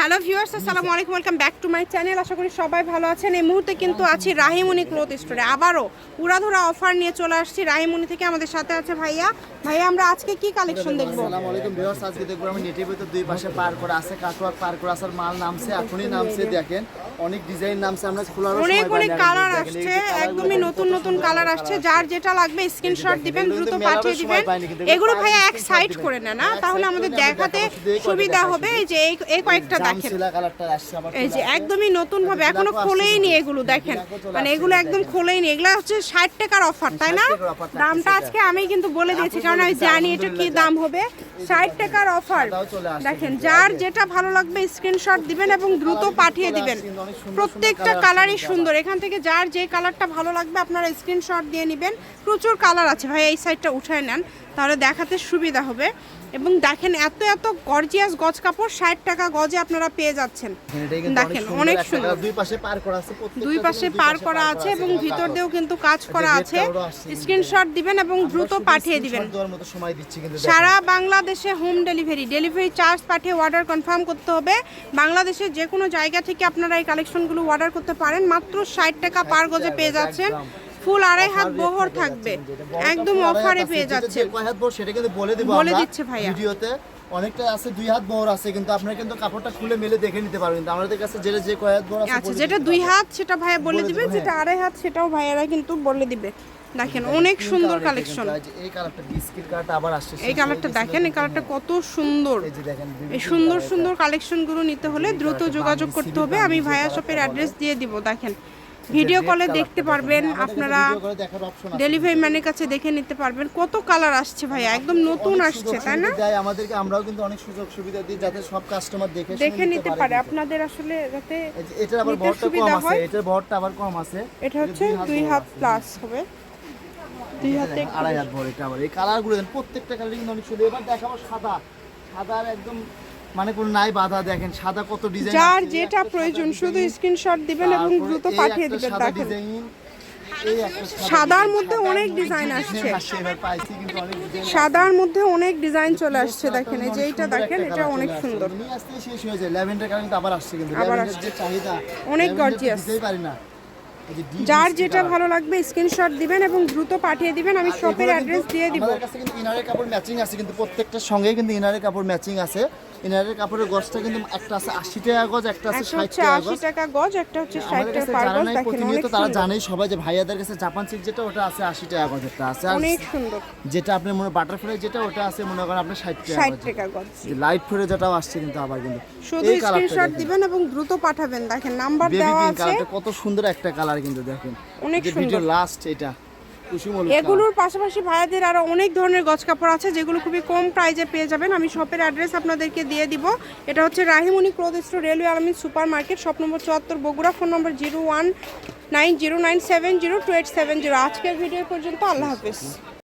Hello viewers আসসালামু আলাইকুম welcome back to my channel. আশা করি সবাই ভালো আছেন। এই মুহূর্তে কিন্তু আছি রাহিমুনি ক্লোথ স্টোরে। আবারও উড়াধুরা অফার নিয়ে চলে আসছি রাহিমুনি থেকে আমাদের সাথে আছে ভাইয়া। ভাইয়া আমরা আজকে কি কালেকশন দেখব? আসসালামু আলাইকুম ভিউয়ার্স আজকে দেখব আমি নেটিভে তো দুই পাশে পার করা আছে কাটওয়ার্ক পার করা আছে আর মাল নামছে এখনই নামছে দেখেন। অনেক ডিজাইন নামছে আমরা খোলার অনেক অনেক কালার আসছে একদমই নতুন নতুন কালার আসছে যার যেটা লাগবে স্ক্রিনশট দিবেন দ্রুত পাঠিয়ে দিবেন। এগুলো ভাইয়া এক সাইড করে না? না তাহলে আমাদের দেখাতে সুবিধা হবে এই যে এই কয়েকটা দেখেন। এই যে একদমই নতুন ভাবে এখনও খোলেই নি এগুলো দেখেন মানে এগুলো একদম। খোলেই নি এগুলো হচ্ছে ষাট টাকার অফার তাই না? 60 টাকার offer থাকছে দামটা আজকে আমি কিন্তু বলে দিয়েছি কারণ আমি জানি এটা কি দাম হবে। ষাট টাকার অফার দেখেন যার যেটা ভালো লাগবে স্ক্রিনশট দিবেন এবং দ্রুত পাঠিয়ে দিবেন প্রত্যেকটা কালারই সুন্দর। এখান থেকে যার যে কালারটা ভালো লাগবে আপনারা স্ক্রিনশট দিয়ে নেবেন। প্রচুর কালার আছে। ভাই এই সাইডটা উঠায় নেন তাহলে দেখাতে সুবিধা হবে। এবং দেখেন এত এত গর্জিয়াস গজ কাপড় ষাট টাকা গজে আপনারা পেয়ে যাচ্ছেন। দেখেন, অনেক সুন্দর। দুই পাশে পার করা আছে দুই পাশে পার করা আছে এবং ভিতর দিয়েও কিন্তু কাজ করা আছে। স্ক্রিনশট দিবেন এবং দ্রুত পাঠিয়ে দিবেন। সারা বাংলাদেশে হোম ডেলিভারি ডেলিভারি চার্জ পাঠিয়ে অর্ডার কনফার্ম করতে হবে। বাংলাদেশের যে কোনো জায়গা থেকে আপনারা এই কালেকশনগুলো অর্ডার করতে পারেন। মাত্র ষাট টাকা পার গজে পেয়ে যাচ্ছেন। ফুল আড়াই হাত বহর থাকবে। একদম অফারে পেয়ে যাচ্ছে কয় হাত বড় সেটা কিন্তু বলে দিব বলে দিচ্ছে ভাইয়া। ভিডিওতে অনেকটা আছে দুই হাত বড় আছে কিন্তু আপনারা কিন্তু কাপড়টা খুলে মেলে দেখে নিতে পারবেন। কিন্তু আমাদের কাছে যেটা যে কয় হাত বড় আছে আচ্ছা যেটা দুই হাত সেটা ভাইয়া বলে দিবে যেটা আড়াই হাত সেটাও ভাইয়ারা কিন্তু বলে দিবে। দেখেন অনেক সুন্দর কালেকশন এই কালারটা বিস্কিট কালারটা আবার আসছে এই কালারটা দেখেন এই কালারটা কত সুন্দর। এই যে দেখেন এই সুন্দর সুন্দর কালেকশনগুলো নিতে হলে দ্রুত যোগাযোগ করতে হবে। আমি ভাইয়া শপের অ্যাড্রেস দিয়ে দিব দেখেন। ভিডিও কলে দেখতে পারবেন আপনারা ডেলিভারি ম্যানের কাছে দেখে নিতে পারবেন। কত কালার আসছে ভাইয়া? একদম নতুন আসছে তাই না? আমাদেরকে আমরাও কিন্তু অনেক সুযোগ সুবিধা দিই যাতে সব কাস্টমার দেখে দেখে নিতে পারে আপনাদের আসলে যাতে এটার আবার ভরটা কম আছে। এটার ভরটা আবার কম আছে। এটা হচ্ছে দুই হাত প্লাস হবে। দুই হাতে আড়াই হাত ভর এটা আবার। এই কালারগুলো দেন প্রত্যেকটা কালার কিন্তু অনেক সুন্দর। এবার দেখাবো সাদা। সাদার একদম মানে কোনো নাই বাধা দেখেন সাদা কত ডিজাইন যার যেটা প্রয়োজন শুধু স্ক্রিনশট দিবেন এবং দ্রুত পাঠিয়ে দিবেন দেখেন। সাদার মধ্যে অনেক ডিজাইন আসছে। সাদার মধ্যে অনেক ডিজাইন চলে আসছে দেখেন এই যে এইটা দেখেন এটা অনেক সুন্দর। শেষ হয়ে যায় ল্যাভেন্ডার কালার আবার আসছে কিন্তু আবার চাহিদা অনেক gorgeous। পারি না। যার যেটা ভালো লাগবে স্ক্রিনশট দিবেন এবং দ্রুত পাঠিয়ে দিবেন আমি শপের অ্যাড্রেস দিয়ে দিব। আমাদের কাছে কিন্তু ইনারের কাপড় ম্যাচিং আছে কিন্তু প্রত্যেকটার সঙ্গে কিন্তু ইনারের কাপড় ম্যাচিং আছে। ইনারের কাপড়ের গজটা কিন্তু একটা আছে আশি টাকা গজ একটা আছে ষাট টাকা গজ। টাকা গজ একটা হচ্ছে ষাট টাকা পার গজ দেখেন প্রতিনিয়ত তারা জানেই সবাই যে ভাইয়াদের কাছে জাপান সিল্ক যেটা ওটা আছে আশি টাকা গজ একটা আছে। আর অনেক সুন্দর। যেটা আপনি মনে বাটারফ্লাই যেটা ওটা আছে মনে করেন আপনার ষাট টাকা ষাট টাকা গজ। লাইট ফোরে যেটাও আসছে কিন্তু আবার কিন্তু। শুধু স্ক্রিনশট দিবেন এবং দ্রুত পাঠাবেন। দেখেন নাম্বার দেওয়া আছে। কত সুন্দর একটা কালার কিন্তু দেখেন। অনেক সুন্দর। ভিডিও লাস্ট এটা। এগুলোর পাশাপাশি ভাইয়াদের আরও অনেক ধরনের গছ কাপড় আছে, যেগুলো খুবই কম প্রাইজে পেয়ে যাবেন। আমি শপের অ্যাড্রেস আপনাদেরকে দিয়ে দিব। এটা হচ্ছে Rahimuni store railway Alamin super market shop number চুয়াত্তর, Bogura phone number zero one nine zero nine seven zero two eight seven zero আজকের ভিডিও পর্যন্ত, আল্লাহ হাফিজ।